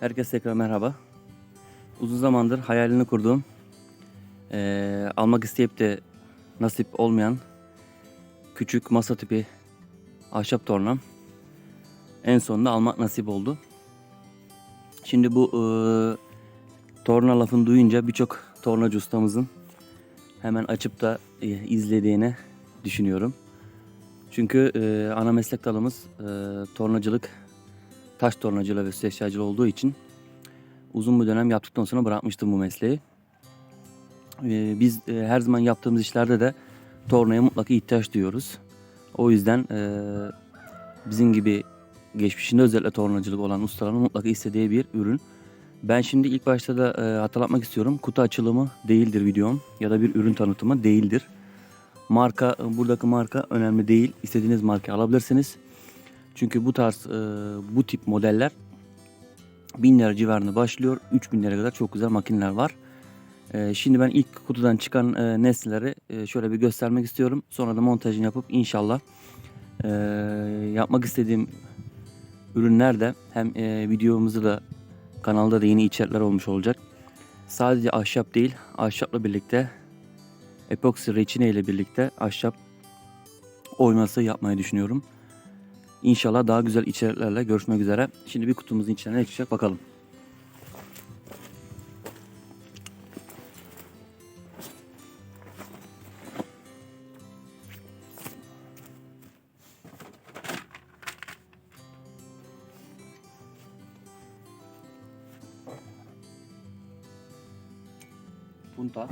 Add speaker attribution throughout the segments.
Speaker 1: Herkese tekrar merhaba. Uzun zamandır hayalini kurduğum, eee, almak isteyip de nasip olmayan küçük masa tipi ahşap tornam en sonunda almak nasip oldu. Şimdi bu eee, torna lafını duyunca birçok tornacı ustamızın hemen açıp da e, izlediğini düşünüyorum. Çünkü e, ana meslek dalımız e, tornacılık, taş tornacılığı ve süs eşyacılığı olduğu için uzun bir dönem yaptıktan sonra bırakmıştım bu mesleği. E, biz e, her zaman yaptığımız işlerde de tornaya mutlaka ihtiyaç duyuyoruz. O yüzden e, bizim gibi geçmişinde özellikle tornacılık olan ustaların mutlaka istediği bir ürün. Ben şimdi ilk başta da e, hatırlatmak istiyorum. Kutu açılımı değildir videom ya da bir ürün tanıtımı değildir. Marka, buradaki marka önemli değil. İstediğiniz marka alabilirsiniz. Çünkü bu tarz, e, bu tip modeller 1000 lira civarında başlıyor. 3000 lira kadar çok güzel makineler var. E, şimdi ben ilk kutudan çıkan e, nesneleri e, şöyle bir göstermek istiyorum. Sonra da montajını yapıp inşallah e, yapmak istediğim ürünler de hem e, videomuzu da kanalda da yeni içerikler olmuş olacak. Sadece ahşap değil, ahşapla birlikte epoksi reçine ile birlikte ahşap oyması yapmayı düşünüyorum. İnşallah daha güzel içeriklerle görüşmek üzere. Şimdi bir kutumuzun içine ne çıkacak bakalım. Punta.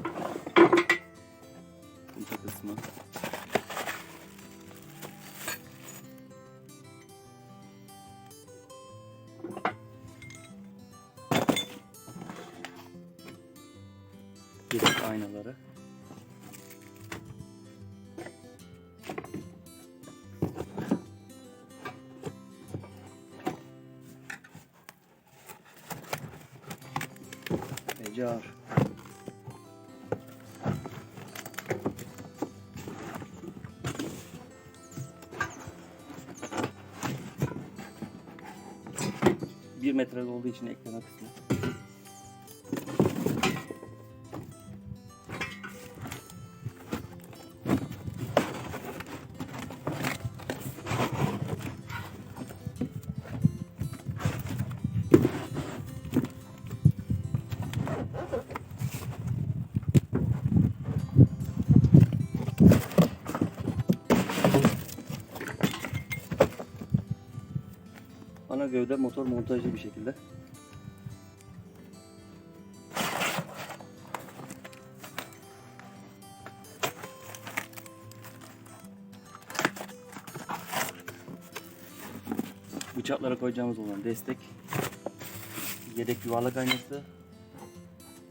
Speaker 1: Punta kısmı. Yedek aynaları. Becar. Bir metre olduğu için ekleme kısmı. Gövde motor montajlı bir şekilde. Bıçaklara koyacağımız olan destek, yedek yuvarlak aynası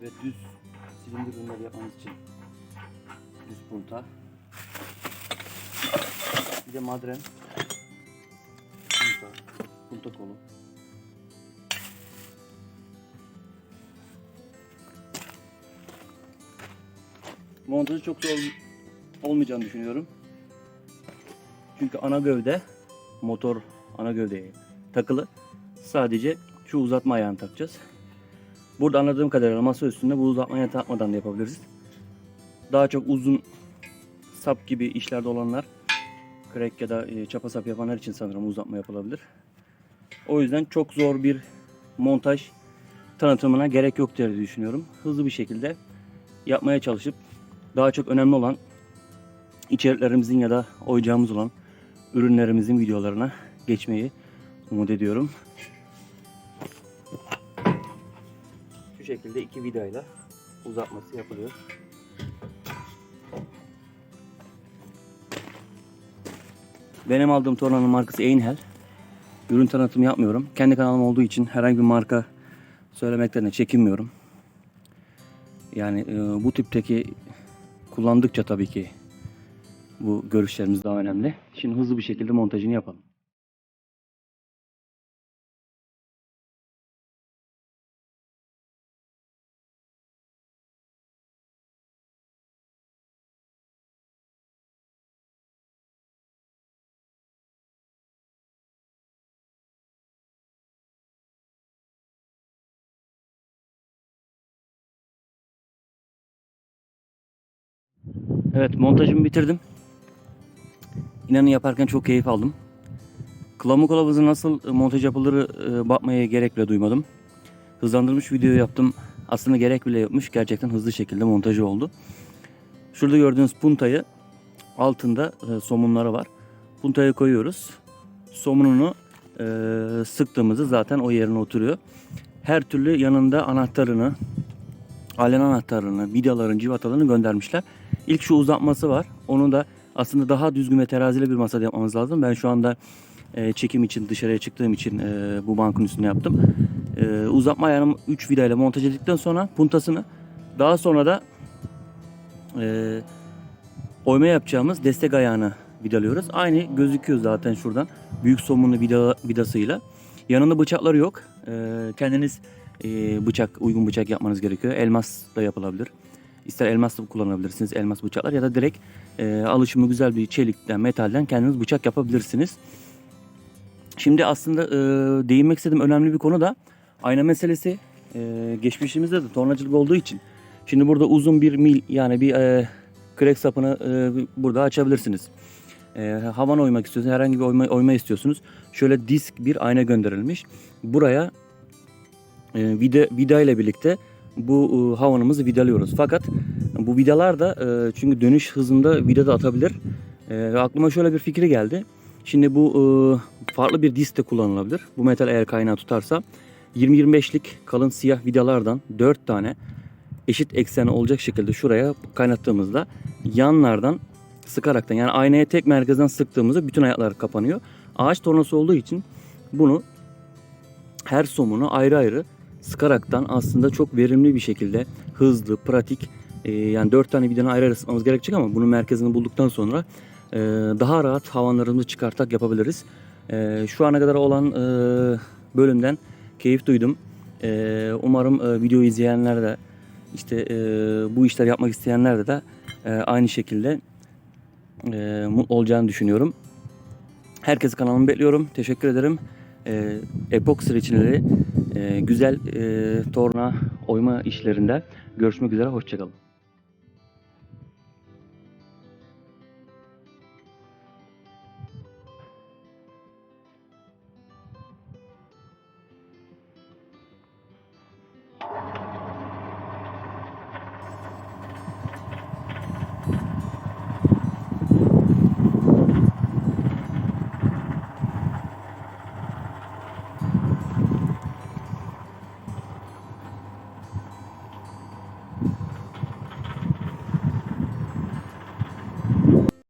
Speaker 1: ve düz silindir ürünleri yapmamız için düz punta. Bir de madren punta, punta kolu. Montajı çok zor olmayacağını düşünüyorum. Çünkü ana gövde motor ana gövdeye takılı. Sadece şu uzatma ayağını takacağız. Burada anladığım kadarıyla masa üstünde bu uzatma ayağını takmadan da yapabiliriz. Daha çok uzun sap gibi işlerde olanlar crack ya da e, çapa sap yapanlar için sanırım uzatma yapılabilir. O yüzden çok zor bir montaj tanıtımına gerek yok diye düşünüyorum. Hızlı bir şekilde yapmaya çalışıp daha çok önemli olan içeriklerimizin ya da oyacağımız olan ürünlerimizin videolarına geçmeyi umut ediyorum. Şu şekilde iki vidayla uzatması yapılıyor. Benim aldığım tornanın markası Einhell. Ürün tanıtımı yapmıyorum. Kendi kanalım olduğu için herhangi bir marka söylemekten de çekinmiyorum. Yani e, bu tipteki kullandıkça tabii ki bu görüşlerimiz daha önemli. Şimdi hızlı bir şekilde montajını yapalım. Evet montajımı bitirdim. İnanın yaparken çok keyif aldım. Kılavuk kılavuzu nasıl e, montaj yapılır e, bakmaya gerek bile duymadım. Hızlandırmış video yaptım. Aslında gerek bile yapmış. Gerçekten hızlı şekilde montajı oldu. Şurada gördüğünüz puntayı altında e, somunları var. Puntaya koyuyoruz. Somununu sıktığımızda zaten o yerine oturuyor. Her türlü yanında anahtarını, alen anahtarını, vidaların, civatalarını göndermişler. İlk şu uzatması var. Onu da aslında daha düzgün ve terazili bir masada yapmamız lazım. Ben şu anda e, çekim için dışarıya çıktığım için e, bu bankın üstünde yaptım. E, uzatma ayarını 3 vidayla montaj ettikten sonra puntasını daha sonra da e, oyma yapacağımız destek ayağını vidalıyoruz. Aynı gözüküyor zaten şuradan. Büyük somunlu vida, vidasıyla. Yanında bıçakları yok. E, kendiniz e, bıçak, uygun bıçak yapmanız gerekiyor. Elmas da yapılabilir. İster elmas da kullanabilirsiniz. Elmas bıçaklar ya da direkt e, alışımı güzel bir çelikten, metalden kendiniz bıçak yapabilirsiniz. Şimdi aslında e, değinmek istediğim önemli bir konu da ayna meselesi. E, geçmişimizde de tornacılık olduğu için. Şimdi burada uzun bir mil yani bir e, krek sapını e, burada açabilirsiniz. E, havan oymak istiyorsunuz, herhangi bir oyma, oyma istiyorsunuz. Şöyle disk bir ayna gönderilmiş. Buraya e, vida, vida ile birlikte bu e, havanımızı vidalıyoruz. Fakat bu vidalar da e, çünkü dönüş hızında vida da atabilir. E, aklıma şöyle bir fikri geldi. Şimdi bu farklı bir disk de kullanılabilir. Bu metal eğer kaynağı tutarsa 20-25'lik kalın siyah vidalardan 4 tane eşit ekseni olacak şekilde şuraya kaynattığımızda yanlardan sıkaraktan yani aynaya tek merkezden sıktığımızda bütün ayaklar kapanıyor. Ağaç tornası olduğu için bunu her somunu ayrı ayrı sıkaraktan aslında çok verimli bir şekilde hızlı, pratik e, yani 4 tane vidanı ayrı ayrı sıkmamız gerekecek ama bunun merkezini bulduktan sonra e, daha rahat havanlarımızı çıkartarak yapabiliriz. E, şu ana kadar olan e, bölümden keyif duydum. E, umarım e, videoyu izleyenler de işte e, bu işler yapmak isteyenler de, de aynı şekilde e, mutlu olacağını düşünüyorum. Herkesi kanalıma bekliyorum. Teşekkür ederim. E, epoksi reçineleri güzel e, torna oyma işlerinde görüşmek üzere. Hoşçakalın.